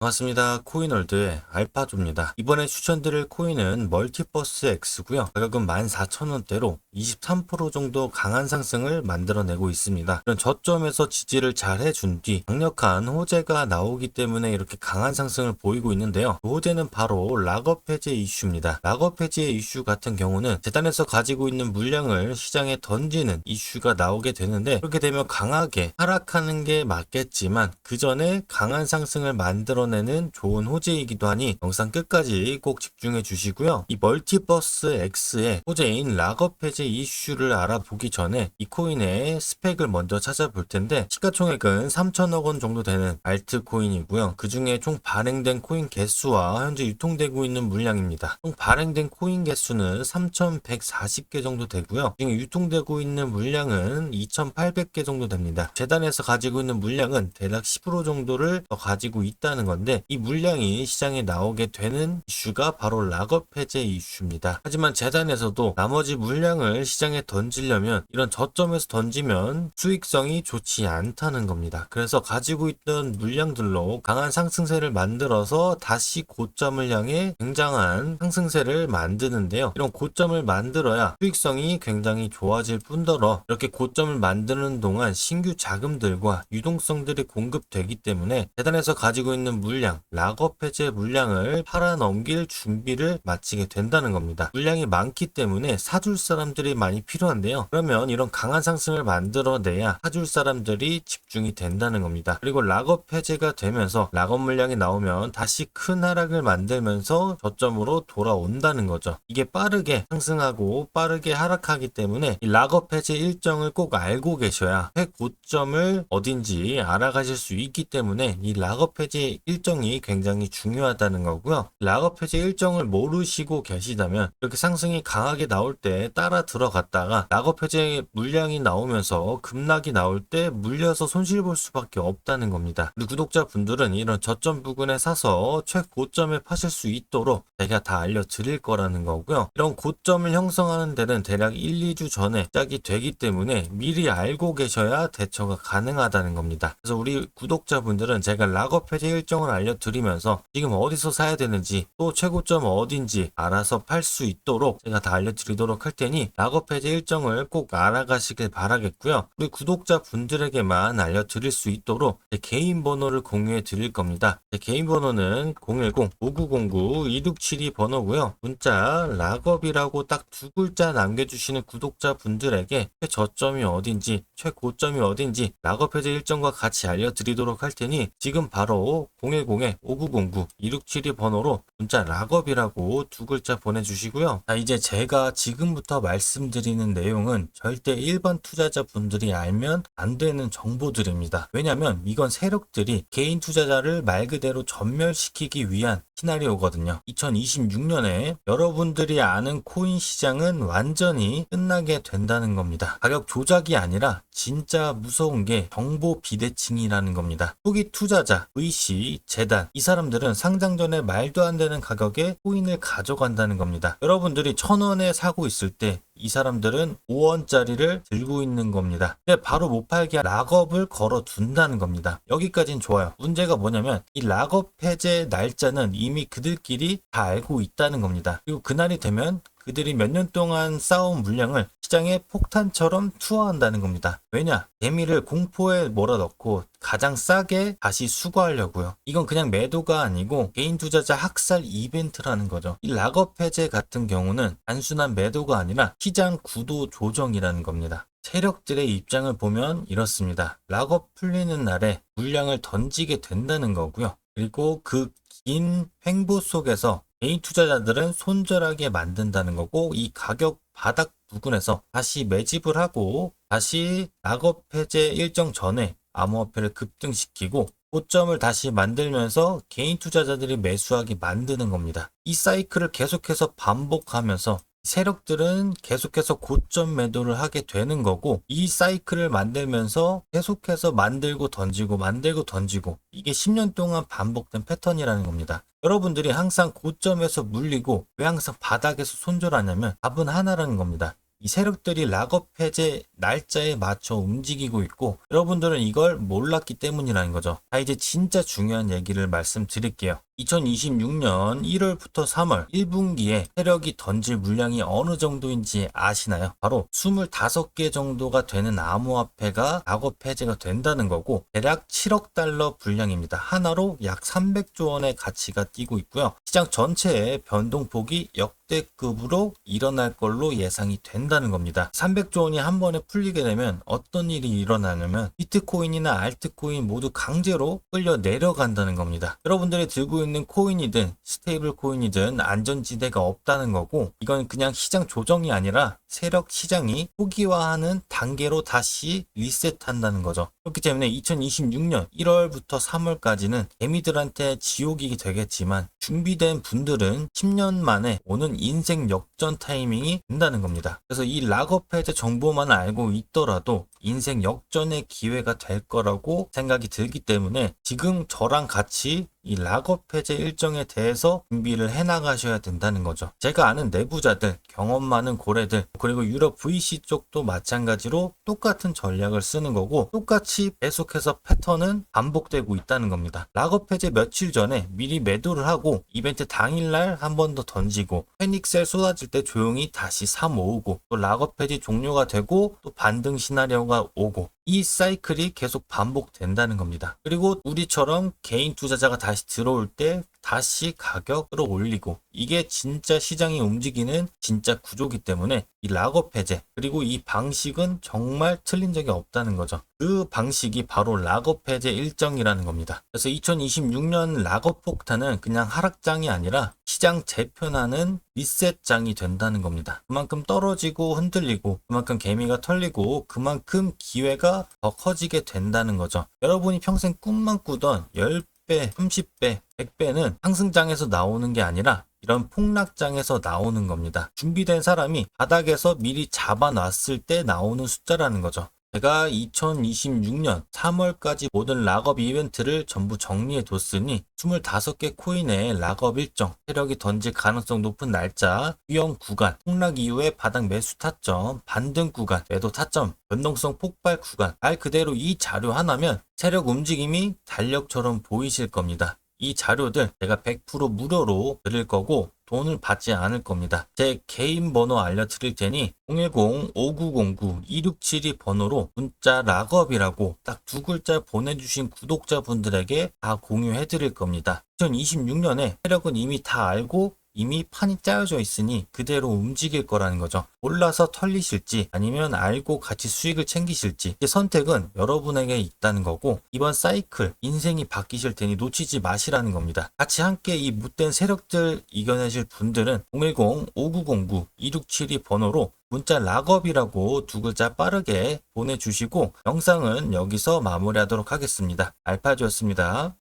반갑습니다. 코인월드의 알파조입니다. 이번에 추천드릴 코인은 멀티버스 X고요. 가격은 14,000원대로 23% 정도 강한 상승을 만들어내고 있습니다. 이런 저점에서 지지를 잘 해준 뒤 강력한 호재가 나오기 때문에 이렇게 강한 상승을 보이고 있는데요. 그 호재는 바로 락업 해제 이슈입니다. 락업 해제 이슈 같은 경우는 재단에서 가지고 있는 물량을 시장에 던지는 이슈가 나오게 되는데 그렇게 되면 강하게 하락하는 게 맞겠지만 그 전에 강한 상승을 만들어 내는 좋은 호재이기도 하니 영상 끝까지 꼭 집중해 주시고요. 이 멀티버스 X의 호재인 락업 해제 이슈를 알아보기 전에 이 코인의 스펙을 먼저 찾아볼 텐데 시가총액은 3천억 원 정도 되는 알트코인이고요. 그 중에 총 발행된 코인 개수와 현재 유통되고 있는 물량입니다. 총 발행된 코인 개수는 3,140개 정도 되고요. 지금 유통되고 있는 물량은 2,800개 정도 됩니다. 재단에서 가지고 있는 물량은 대략 10% 정도를 더 가지고 있다는 건데 이 물량이 시장에 나오게 되는 이슈가 바로 락업 해제 이슈입니다. 하지만 재단에서도 나머지 물량을 시장에 던지려면 이런 저점에서 던지면 수익성이 좋지 않다는 겁니다. 그래서 가지고 있던 물량들로 강한 상승세를 만들어서 다시 고점을 향해 굉장한 상승세를 만드는데요. 이런 고점을 만들어야 수익성이 굉장히 좋아질 뿐더러 이렇게 고점을 만드는 동안 신규 자금들과 유동성들이 공급되기 때문에 재단에서 가지고 있는 물량, 락업 해제 물량을 팔아 넘길 준비를 마치게 된다는 겁니다. 물량이 많기 때문에 사줄 사람들이 많이 필요한데요. 그러면 이런 강한 상승을 만들어내야 사줄 사람들이 집중이 된다는 겁니다. 그리고 락업 해제가 되면서 락업 물량이 나오면 다시 큰 하락을 만들면서 저점으로 돌아온다는 거죠. 이게 빠르게 상승하고 빠르게 하락하기 때문에 이 락업 해제 일정을 꼭 알고 계셔야 최고점을 어딘지 알아가실 수 있기 때문에 이 락업 해제 일 정이 굉장히 중요하다는 거고요. 락업 해제 일정을 모르시고 계시다면 이렇게 상승이 강하게 나올 때 따라 들어갔다가 락업 해제 물량이 나오면서 급락이 나올 때 물려서 손실 볼 수밖에 없다는 겁니다. 우리 구독자분들은 이런 저점 부근에 사서 최고점에 파실 수 있도록 제가 다 알려드릴 거라는 거고요. 이런 고점을 형성하는 데는 대략 1, 2주 전에 시작이 되기 때문에 미리 알고 계셔야 대처가 가능하다는 겁니다. 그래서 우리 구독자분들은 제가 락업 해제 일정을 알려드리면서 지금 어디서 사야 되는지 또 최고점 어딘지 알아서 팔 수 있도록 제가 다 알려드리도록 할 테니 락업 해제 일정을 꼭 알아가시길 바라겠고요. 우리 구독자 분들에게만 알려드릴 수 있도록 제 개인 번호를 공유해 드릴 겁니다. 제 개인 번호는 010-5909-2672 번호고요. 문자 락업이라고 딱 두 글자 남겨주시는 구독자 분들에게 최저점이 어딘지 최고점이 어딘지 락업 해제 일정과 같이 알려드리도록 할 테니 지금 바로 010-5909-2672 번호로 문자 락업이라고 두 글자 보내주시고요. 자, 이제 제가 지금부터 말씀드리는 내용은 절대 일반 투자자 분들이 알면 안 되는 정보들입니다. 왜냐면 이건 세력들이 개인 투자자를 말 그대로 전멸시키기 위한 시나리오거든요. 2026년에 여러분들이 아는 코인 시장은 완전히 끝나게 된다는 겁니다. 가격 조작이 아니라 진짜 무서운 게 정보 비대칭이라는 겁니다. 후기 투자자, VC, 재단 이 사람들은 상장 전에 말도 안 되는 가격에 코인을 가져간다는 겁니다. 여러분들이 천 원에 사고 있을 때 이 사람들은 5원짜리를 들고 있는 겁니다. 근데 바로 못 팔게 락업을 걸어 둔다는 겁니다. 여기까진 좋아요. 문제가 뭐냐면 이 락업 해제 날짜는 이미 그들끼리 다 알고 있다는 겁니다. 그리고 그날이 되면 그들이 몇 년 동안 쌓아온 물량을 시장에 폭탄처럼 투하한다는 겁니다. 왜냐? 재미를 공포에 몰아넣고 가장 싸게 다시 수거하려고요. 이건 그냥 매도가 아니고 개인 투자자 학살 이벤트라는 거죠. 이 락업 해제 같은 경우는 단순한 매도가 아니라 시장 구도 조정이라는 겁니다. 세력들의 입장을 보면 이렇습니다. 락업 풀리는 날에 물량을 던지게 된다는 거고요. 그리고 그 긴 횡보 속에서 개인 투자자들은 손절하게 만든다는 거고 이 가격 바닥 부근에서 다시 매집을 하고 다시 락업 해제 일정 전에 암호화폐를 급등시키고 고점을 다시 만들면서 개인 투자자들이 매수하게 만드는 겁니다. 이 사이클을 계속해서 반복하면서 세력들은 계속해서 고점 매도를 하게 되는 거고 이 사이클을 만들면서 계속해서 만들고 던지고 만들고 던지고 이게 10년 동안 반복된 패턴이라는 겁니다. 여러분들이 항상 고점에서 물리고 왜 항상 바닥에서 손절하냐면 답은 하나라는 겁니다. 이 세력들이 락업 해제 날짜에 맞춰 움직이고 있고 여러분들은 이걸 몰랐기 때문이라는 거죠. 자 이제 진짜 중요한 얘기를 말씀드릴게요. 2026년 1월부터 3월 1분기에 세력이 던질 물량이 어느 정도인지 아시나요? 바로 25개 정도가 되는 암호화폐가 작업 해제가 된다는 거고 대략 7억 달러 분량입니다. 하나로 약 300조 원의 가치가 뛰고 있고요. 시장 전체의 변동폭이 역 대급으로 일어날 걸로 예상이 된다는 겁니다. 300조 원이 한 번에 풀리게 되면 어떤 일이 일어나냐면 비트코인이나 알트코인 모두 강제로 끌려 내려간다는 겁니다. 여러분들이 들고 있는 코인이든 스테이블 코인이든 안전지대가 없다는 거고 이건 그냥 시장 조정이 아니라 세력 시장이 초기화하는 단계로 다시 리셋한다는 거죠. 그렇기 때문에 2026년 1월부터 3월까지는 개미들한테 지옥이 되겠지만 준비된 분들은 10년 만에 오는 인생 역전 타이밍이 된다는 겁니다. 그래서 이 락업 해제 정보만 알고 있더라도 인생 역전의 기회가 될 거라고 생각이 들기 때문에 지금 저랑 같이 이 락업 해제 일정에 대해서 준비를 해 나가셔야 된다는 거죠. 제가 아는 내부자들, 경험 많은 고래들, 그리고 유럽 VC 쪽도 마찬가지로 똑같은 전략을 쓰는 거고 똑같이 계속해서 패턴은 반복되고 있다는 겁니다. 락업 해제 며칠 전에 미리 매도를 하고 이벤트 당일날 한 번 더 던지고 패닉셀 쏟아질 때 조용히 다시 사 모으고 또 락업 해제 종료가 되고 또 반등 시나리오가 오고 이 사이클이 계속 반복된다는 겁니다. 그리고 우리처럼 개인 투자자가 다시 들어올 때 다시 가격을 올리고 이게 진짜 시장이 움직이는 진짜 구조기 때문에 이 락업 해제 그리고 이 방식은 정말 틀린 적이 없다는 거죠. 그 방식이 바로 락업 해제 일정이라는 겁니다. 그래서 2026년 락업 폭탄은 그냥 하락장이 아니라 시장 재편하는 리셋장이 된다는 겁니다. 그만큼 떨어지고 흔들리고 그만큼 개미가 털리고 그만큼 기회가 더 커지게 된다는 거죠. 여러분이 평생 꿈만 꾸던 10 배, 30배, 100배는 상승장에서 나오는 게 아니라 이런 폭락장에서 나오는 겁니다. 준비된 사람이 바닥에서 미리 잡아놨을 때 나오는 숫자라는 거죠. 제가 2026년 3월까지 모든 락업 이벤트를 전부 정리해 뒀으니 25개 코인의 락업 일정, 세력이 던질 가능성 높은 날짜, 위험 구간, 폭락 이후의 바닥 매수 타점, 반등 구간, 매도 타점, 변동성 폭발 구간, 말 그대로 이 자료 하나면 세력 움직임이 달력처럼 보이실 겁니다. 이 자료들 제가 100% 무료로 드릴 거고 돈을 받지 않을 겁니다. 제 개인 번호 알려드릴 테니 010-5909-2672 번호로 문자 락업이라고 딱 두 글자 보내주신 구독자분들에게 다 공유해 드릴 겁니다. 2026년에 세력은 이미 다 알고 이미 판이 짜여져 있으니 그대로 움직일 거라는 거죠. 몰라서 털리실지 아니면 알고 같이 수익을 챙기실지 이 선택은 여러분에게 있다는 거고 이번 사이클 인생이 바뀌실 테니 놓치지 마시라는 겁니다. 같이 함께 이 못된 세력들 이겨내실 분들은 010-5909-2672 번호로 문자 락업이라고 두 글자 빠르게 보내주시고 영상은 여기서 마무리하도록 하겠습니다. 알파주였습니다.